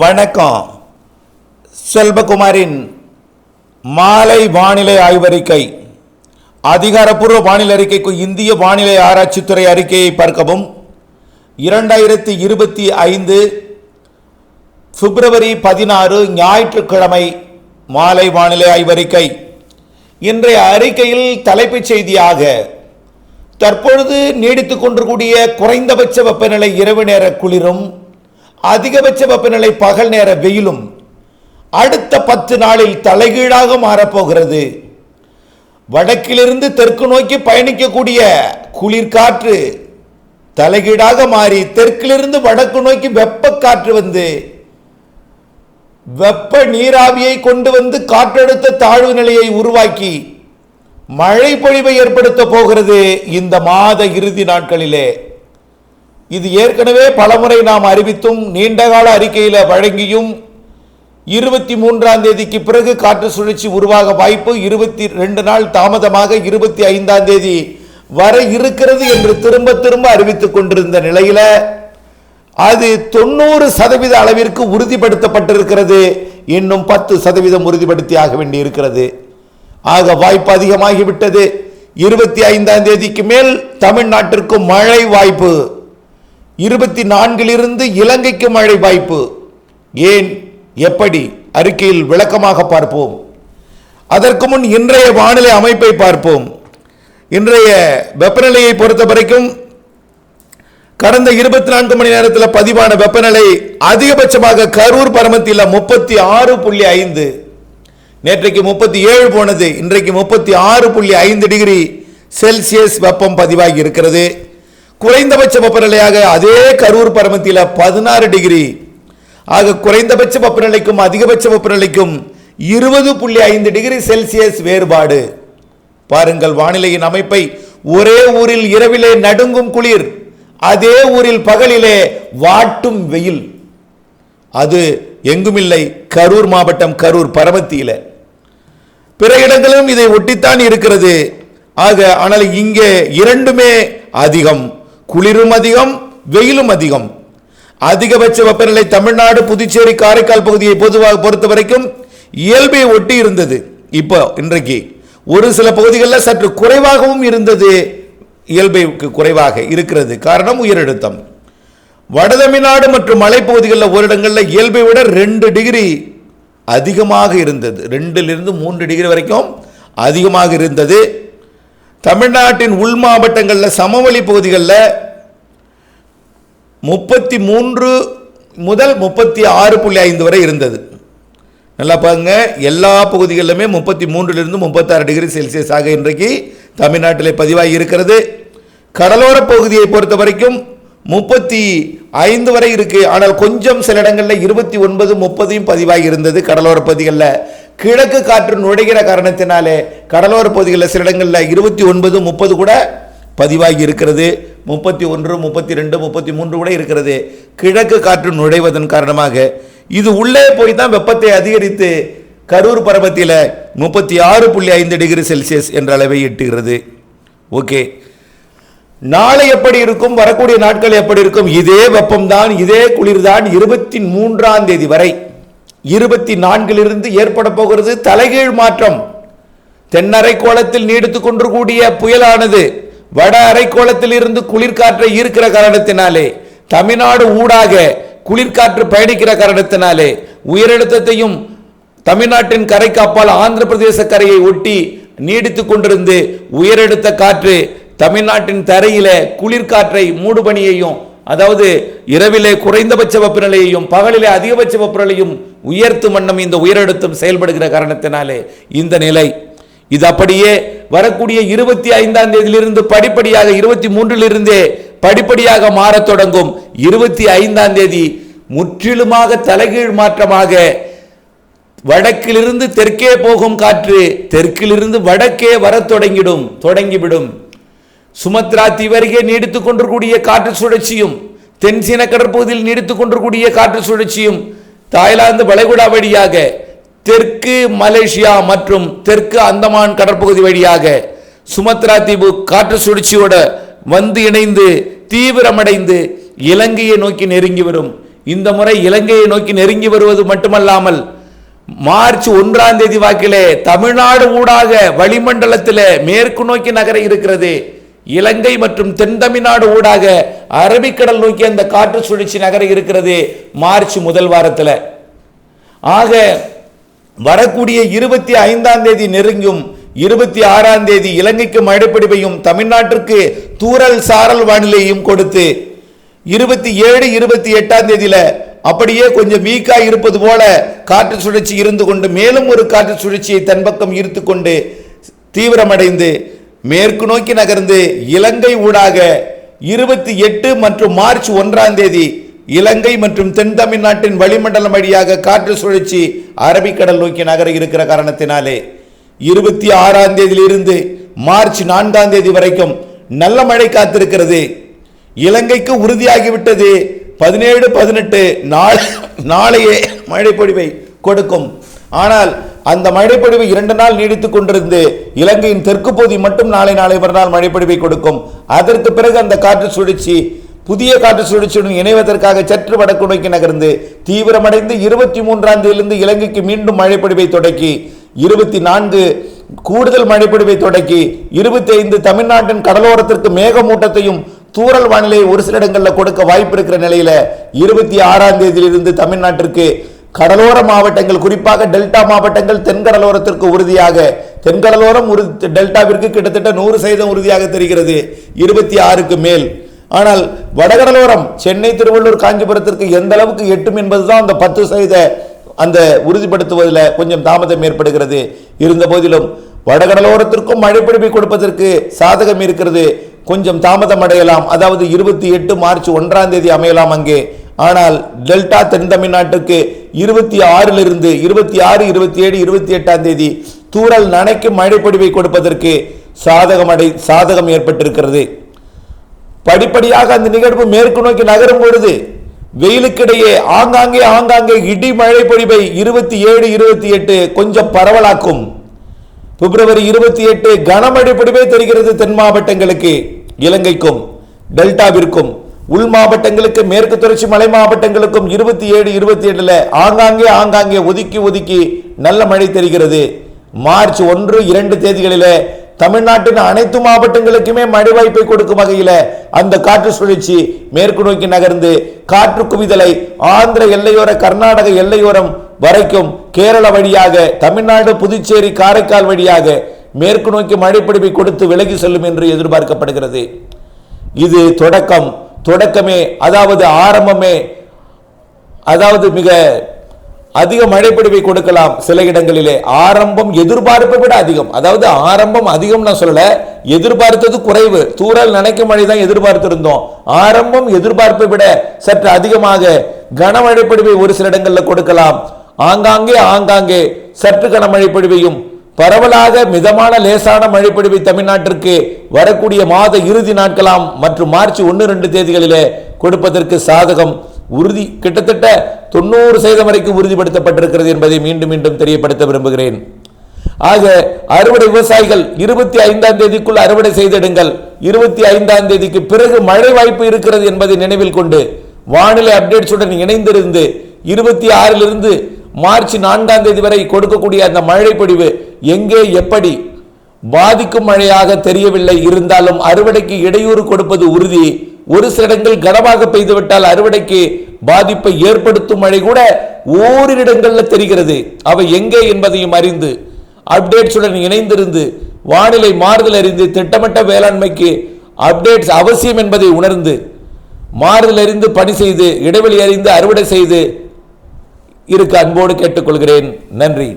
வணக்கம். செல்வகுமாரின் மாலை வானிலை ஆய்வறிக்கை. அதிகாரப்பூர்வ வானிலை அறிக்கைக்கு இந்திய வானிலை ஆராய்ச்சித்துறை அறிக்கையை பார்க்கவும். இரண்டாயிரத்தி இருபத்தி ஐந்து பிப்ரவரி பதினாறு ஞாயிற்றுக்கிழமை மாலை வானிலை ஆய்வறிக்கை. இன்றைய அறிக்கையில் தலைப்புச் செய்தியாக தற்பொழுது நீடித்துக் கொண்டிருக்கூடிய குறைந்தபட்ச வெப்பநிலை இரவு நேர குளிரும் அதிகபட்ச வெப்பநிலை பகல் நேர வெயிலும் அடுத்த பத்து நாளில் தலைகீழாக மாறப்போகிறது. வடக்கிலிருந்து தெற்கு நோக்கி பயணிக்கக்கூடிய குளிர்காற்று தலைகீழாக மாறி தெற்கிலிருந்து வடக்கு நோக்கி வெப்ப காற்று வந்து வெப்ப நீராவியை கொண்டு வந்து காற்றழுத்த தாழ்வு நிலையை உருவாக்கி மழை பொழிவை ஏற்படுத்த போகிறது இந்த மாத இறுதி நாட்களிலே. இது ஏற்கனவே பலமுறை நாம் அறிவித்தும் நீண்டகால அறிக்கையில் வழங்கியும் இருபத்தி மூன்றாம் தேதிக்கு பிறகு காற்று சுழற்சி உருவாக வாய்ப்பு இருபத்தி ரெண்டு நாள் தாமதமாக இருபத்தி ஐந்தாம் தேதி வர இருக்கிறது என்று திரும்ப திரும்ப அறிவித்துக் கொண்டிருந்த நிலையில் அது தொண்ணூறு சதவீத அளவிற்கு உறுதிப்படுத்தப்பட்டிருக்கிறது. இன்னும் பத்து சதவீதம் உறுதிப்படுத்தி ஆக வேண்டி இருக்கிறது. ஆக வாய்ப்பு அதிகமாகிவிட்டது. இருபத்தி ஐந்தாம் தேதிக்கு மேல் தமிழ்நாட்டிற்கு மழை வாய்ப்பு. இருபத்தி நான்கிலிருந்து இலங்கைக்கு மழை வாய்ப்பு. ஏன்? எப்படி? அறிக்கையில் விளக்கமாக பார்ப்போம். அதற்கு முன் இன்றைய வானிலை அமைப்பை பார்ப்போம். இன்றைய வெப்பநிலையை பொறுத்த வரைக்கும் கடந்த இருபத்தி நான்கு மணி நேரத்தில் பதிவான வெப்பநிலை அதிகபட்சமாக கரூர் பரமத்தியில் முப்பத்தி ஆறு புள்ளி ஐந்து. நேற்றைக்கு முப்பத்தி ஏழு போனது இன்றைக்கு முப்பத்தி ஆறு புள்ளி ஐந்து டிகிரி செல்சியஸ் வெப்பம் பதிவாகி இருக்கிறது. குறைந்தபட்ச வெப்பநிலையாக அதே கரூர் பரமத்தியில் பதினாறு டிகிரி. ஆக குறைந்தபட்ச வெப்பநிலைக்கும் அதிகபட்ச வெப்பநிலைக்கும் இருபது புள்ளி ஐந்து டிகிரி செல்சியஸ் வேறுபாடு. பாருங்கள் வானிலையின் அமைப்பை. ஒரே ஊரில் இரவிலே நடுங்கும் குளிர் அதே ஊரில் பகலிலே வாட்டும் வெயில். அது எங்குமில்லை? கரூர் மாவட்டம் கரூர் பரமத்தியில பிற இடங்களிலும் இதை ஒட்டித்தான் இருக்கிறது. ஆக ஆனால் இங்கே இரண்டுமே அதிகம். குளிரும் அதிகம் வெயிலும் அதிகம். அதிகபட்ச வெப்பநிலை தமிழ்நாடு புதுச்சேரி காரைக்கால் பகுதியை பொதுவாக பொறுத்த வரைக்கும் இயல்பை ஒட்டி இருந்தது. இப்போ இன்றைக்கு ஒரு சில பகுதிகளில் சற்று குறைவாகவும் இருந்தது. இயல்பைக்கு குறைவாக இருக்கிறது. காரணம் உயரழுத்தம். வடதமிழ்நாடு மற்றும் மலைப்பகுதிகளில் ஒரு இடங்களில் இயல்பை விட ரெண்டு டிகிரி அதிகமாக இருந்தது. ரெண்டிலிருந்து மூன்று டிகிரி வரைக்கும் அதிகமாக இருந்தது. தமிழ்நாட்டின் உள் மாவட்டங்களில் சமவெளி பகுதிகளில் முப்பத்தி மூன்று முதல் முப்பத்தி ஆறு புள்ளி ஐந்து வரை இருந்தது. நல்லா பாருங்க எல்லா பகுதிகளிலுமே முப்பத்தி மூன்றிலிருந்து முப்பத்தாறு டிகிரி செல்சியஸ் ஆக இன்றைக்கு தமிழ்நாட்டில் பதிவாகி இருக்கிறது. கடலோர பகுதியை பொறுத்த வரைக்கும் முப்பத்தி ஐந்து வரை இருக்கு. ஆனால் கொஞ்சம் சில இடங்களில் இருபத்தி ஒன்பது முப்பதையும் பதிவாகி இருந்தது கடலோர பகுதிகளில். கிழக்கு காற்று நுழைகிற காரணத்தினாலே கடலோர பகுதிகளில் சில இடங்களில் இருபத்தி ஒன்பது முப்பது கூட பதிவாகி இருக்கிறது. முப்பத்தி ஒன்று முப்பத்தி ரெண்டு முப்பத்தி மூன்று கூட இருக்கிறது. கிழக்கு காற்று நுழைவதன் காரணமாக இது உள்ளே போய் தான் வெப்பத்தை அதிகரித்து கரூர் பருவத்தில் முப்பத்தி ஆறு புள்ளி ஐந்து டிகிரி செல்சியஸ் என்ற அளவை எட்டுகிறது. ஓகே. நாளை எப்படி இருக்கும்? வரக்கூடிய நாட்கள் எப்படி இருக்கும்? இதே வெப்பம்தான் இதே குளிர்தான் இருபத்தி மூன்றாம் தேதி வரை. இருபத்தி நான்கிலிருந்து ஏற்பட போகிறது தலைகீழ் மாற்றம். தென்னரைக்கோளத்தில் நீடித்துக் கொண்டிருக்கூடிய புயலானது வட அரைக்கோளத்தில் இருந்து குளிர்காற்றை ஈர்க்கிற காரணத்தினாலே தமிழ்நாடு ஊடாக குளிர்காற்று பயணிக்கிற காரணத்தினாலே உயரழுத்தத்தையும் தமிழ்நாட்டின் கரைக்கு அப்பால் ஆந்திர பிரதேச கரையை ஒட்டி நீடித்து கொண்டிருந்து உயரழுத்த காற்று தமிழ்நாட்டின் தரையில குளிர்காற்றை மூடுபனியையும் அதாவது இரவிலே குறைந்தபட்ச வெப்பநிலையையும் பகலிலே அதிகபட்ச வெப்பநிலையும் உயர்த்தும் வண்ணம் இந்த உயரழுத்தம் செயல்படுகிற காரணத்தினாலே இந்த நிலை. இது அப்படியே வரக்கூடிய இருபத்தி ஐந்தாம் தேதியிலிருந்து படிப்படியாக இருபத்தி மூன்றிலிருந்தே படிப்படியாக மாறத் தொடங்கும். இருபத்தி ஐந்தாம் தேதி முற்றிலுமாக தலைகீழ் மாற்றமாக வடக்கிலிருந்து தெற்கே போகும் காற்று தெற்கிலிருந்து வடக்கே வரத் தொடங்கிடும் தொடங்கிவிடும். சுமத்ரா தீவருகே நீடித்துக் கொண்டிருக்கூடிய காற்று சுழற்சியும் தென்சீன கடற்பகுதியில் நீடித்துக் கொண்டிருக்கூடிய காற்று சுழற்சியும் தாய்லாந்து வளைகுடா வழியாக தெற்கு மலேசியா மற்றும் தெற்கு அந்தமான் கடற்பகுதி வழியாக சுமத்ரா தீவு காற்று சுழற்சியோட வந்து இணைந்து தீவிரமடைந்து இலங்கையை நோக்கி நெருங்கி வரும். இந்த முறை இலங்கையை நோக்கி நெருங்கி வருவது மட்டுமல்லாமல் மார்ச் ஒன்றாம் தேதி வாக்கிலே தமிழ்நாடு ஊடாக வளிமண்டலத்தில் மேற்கு நோக்கி நகர இருக்கிறது. இலங்கை மற்றும் தென் தமிழ்நாடு ஊடாக அரபிக்கடல் நோக்கி அந்த காற்று சுழற்சி நகர இருக்கிறது மார்ச் முதல் வாரத்தில். ஆக வரக்கூடிய இருபத்தி ஐந்தாம் தேதி நெருங்கும் இருபத்தி ஆறாம் தேதி இலங்கைக்கு மழைப்பிடிவையும் தமிழ்நாட்டிற்கு தூரல் சாரல் வானிலையும் கொடுத்து இருபத்தி ஏழு இருபத்தி எட்டாம் தேதியில அப்படியே கொஞ்சம் வீக்கா இருப்பது போல காற்று சுழற்சி இருந்து கொண்டு மேலும் ஒரு காற்று சுழற்சியை தன் பக்கம் ஈர்த்து கொண்டு தீவிரமடைந்து மேற்கு நோக்கி நகர்ந்து இலங்கை ஊடாக இருபத்தி எட்டு மற்றும் மார்ச் ஒன்றாம் தேதி இலங்கை மற்றும் தென் தமிழ்நாட்டின் வளிமண்டலம் வழியாக காற்று சுழற்சி அரபிக்கடல் நோக்கி நகர இருக்கிற காரணத்தினாலே இருபத்தி ஆறாம் தேதியிலிருந்து மார்ச் நான்காம் தேதி வரைக்கும் நல்ல மழை காத்திருக்கிறது. இலங்கைக்கு உறுதியாகிவிட்டது. பதினேழு பதினெட்டு நாளை நாளையே மழைப்பொழிவை கொடுக்கும். ஆனால் அந்த மழைப்பொழிவு இரண்டு நாள் நீடித்துக் கொண்டிருந்து இலங்கையின் தெற்கு பகுதி மட்டும் நாளை நாளை மறுநாள் மழைப்பொழிவை கொடுக்கும். அதற்கு பிறகு அந்த காற்று சுழற்சி புதிய காற்று சுழற்சியுடன் இணைவதற்காக சற்று வடக்கு நோக்கி நகர்ந்து தீவிரமடைந்து இருபத்தி மூன்றாம் தேதியிலிருந்து இலங்கைக்கு மீண்டும் மழைப்பொழிவை தொடக்கி இருபத்தி நான்கு கூடுதல் மழைப்பொழிவை தொடக்கி இருபத்தி ஐந்து தமிழ்நாட்டின் கடலோரத்திற்கு மேகமூட்டத்தையும் தூறல் வானிலை ஒரு சில இடங்களில் கொடுக்க வாய்ப்பு இருக்கிற நிலையில இருபத்தி ஆறாம் தேதியிலிருந்து தமிழ்நாட்டிற்கு கடலோர மாவட்டங்கள் குறிப்பாக டெல்டா மாவட்டங்கள் தென்கடலோரத்திற்கு உறுதியாக தென்கடலோரம் உறு டெல்டாவிற்கு கிட்டத்தட்ட நூறு சதவீதம் உறுதியாக தெரிகிறது இருபத்தி ஆறுக்கு மேல். ஆனால் வடகடலோரம் சென்னை திருவள்ளூர் காஞ்சிபுரத்திற்கு எந்த அளவுக்கு எட்டும் என்பதுதான் அந்த பத்து சதவீத அந்த உறுதிப்படுத்துவதில் கொஞ்சம் தாமதம் ஏற்படுகிறது. இருந்த போதிலும் வடகடலோரத்திற்கும் மழைப்பிடிப்பை கொடுப்பதற்கு சாதகம் இருக்கிறது. கொஞ்சம் தாமதம் அடையலாம். அதாவது இருபத்தி எட்டு மார்ச் ஒன்றாம் தேதி அமையலாம் அங்கே. ஆனால் டெல்டா தென் தமிழ்நாட்டுக்கு இருபத்தி ஆறிலிருந்து இருபத்தி ஆறு இருபத்தி ஏழு இருபத்தி எட்டாம் தேதி தூறல் நனைக்கு மழைப்பொடிவை கொடுப்பதற்கு சாதகம் அடை சாதகம் ஏற்பட்டிருக்கிறது. படிப்படியாக அந்த நிகழ்வு மேற்கு நோக்கி நகரும் பொழுது வெயிலுக்கிடையே ஆங்காங்கே ஆங்காங்கே இடி மழை பொழிவை இருபத்தி ஏழு இருபத்தி எட்டு கொஞ்சம் பரவலாக்கும். பிப்ரவரி இருபத்தி எட்டு கனமழை பொழிவே தெரிகிறது தென் மாவட்டங்களுக்கு இலங்கைக்கும் டெல்டாவிற்கும். உள் மாவட்டங்களுக்கு மேற்கு தொடர்ச்சி மலை மாவட்டங்களுக்கும் இருபத்தி ஏழு இருபத்தி ஏழுல ஆங்காங்கே ஆங்காங்கே ஒதுக்கி ஒதுக்கி நல்ல மழை தெரிகிறது. மார்ச் ஒன்று இரண்டு தேதிகளில் தமிழ்நாட்டின் அனைத்து மாவட்டங்களுக்குமே மழை வாய்ப்பை கொடுக்கும் வகையில அந்த காற்று சுழற்சி மேற்கு நோக்கி நகர்ந்து காற்று குவிதலை ஆந்திர எல்லையோர கர்நாடக எல்லையோரம் வரைக்கும் கேரள வழியாக தமிழ்நாடு புதுச்சேரி காரைக்கால் வழியாக மேற்கு நோக்கி மழைப்பிடிப்பை கொடுத்து விலகி செல்லும் என்று எதிர்பார்க்கப்படுகிறது. இது தொடக்கம். தொடக்கமே அதாவது ஆரம்பமே அதாவது மிக அதிக மழைப்பிடிவை கொடுக்கலாம் சில இடங்களிலே. ஆரம்பம் எதிர்பார்ப்பை விட அதிகம். அதாவது ஆரம்பம் அதிகம் நான் சொல்லல எதிர்பார்த்தது குறைவு. தூரல் நினைக்கும் மழை தான் எதிர்பார்த்திருந்தோம். ஆரம்பம் எதிர்பார்ப்பை விட சற்று அதிகமாக கனமழை பொழிவை ஒரு சில இடங்களில் கொடுக்கலாம். ஆங்காங்கே ஆங்காங்கே சற்று கனமழை பொழிவையும் பரவலாக மிதமான லேசான மழைப்பொழிவை தமிழ்நாட்டிற்கு வரக்கூடிய மாத இறுதி நாட்களாம் மற்றும் மார்ச் ஒன்று ரெண்டு தேதிகளிலே கொடுப்பதற்கு சாதகம் உறுதி கிட்டத்தட்ட தொண்ணூறு சதவீதம் வரைக்கும் உறுதிப்படுத்தப்பட்டிருக்கிறது என்பதை மீண்டும் மீண்டும் தெரியப்படுத்த விரும்புகிறேன். ஆக அறுவடை விவசாயிகள் இருபத்தி ஐந்தாம் தேதிக்குள் அறுவடை செய்திடுங்கள். இருபத்தி ஐந்தாம் தேதிக்கு பிறகு மழை வாய்ப்பு இருக்கிறது என்பதை நினைவில் கொண்டு வானிலை அப்டேட்ஸுடன் இணைந்திருந்து இருபத்தி ஆறிலிருந்து மார்ச் நான்காம் தேதி வரை கொடுக்கக்கூடிய அந்த மழை பொழிவு எங்கே எப்படி பாதிக்கும் மழையாக தெரியவில்லை. இருந்தாலும் அறுவடைக்கு இடையூறு கொடுப்பது உறுதி. ஒரு சில இடங்கள் கனமாக பெய்துவிட்டால் அறுவடைக்கு பாதிப்பை ஏற்படுத்தும் மழை கூட ஓரிரு இடங்களில் தெரிகிறது. அவை எங்கே என்பதையும் அறிந்து அப்டேட்ஸுடன் இணைந்திருந்து வானிலை மாறுதல் அறிந்து திட்டமிட்ட வேளாண்மைக்கு அப்டேட்ஸ் அவசியம் என்பதை உணர்ந்து மாறுதல் அறிந்து பணி செய்து இடைவெளி அறிந்து அறுவடை செய்து இருக்க அன்போடு கேட்டுக்கொள்கிறேன். நன்றி.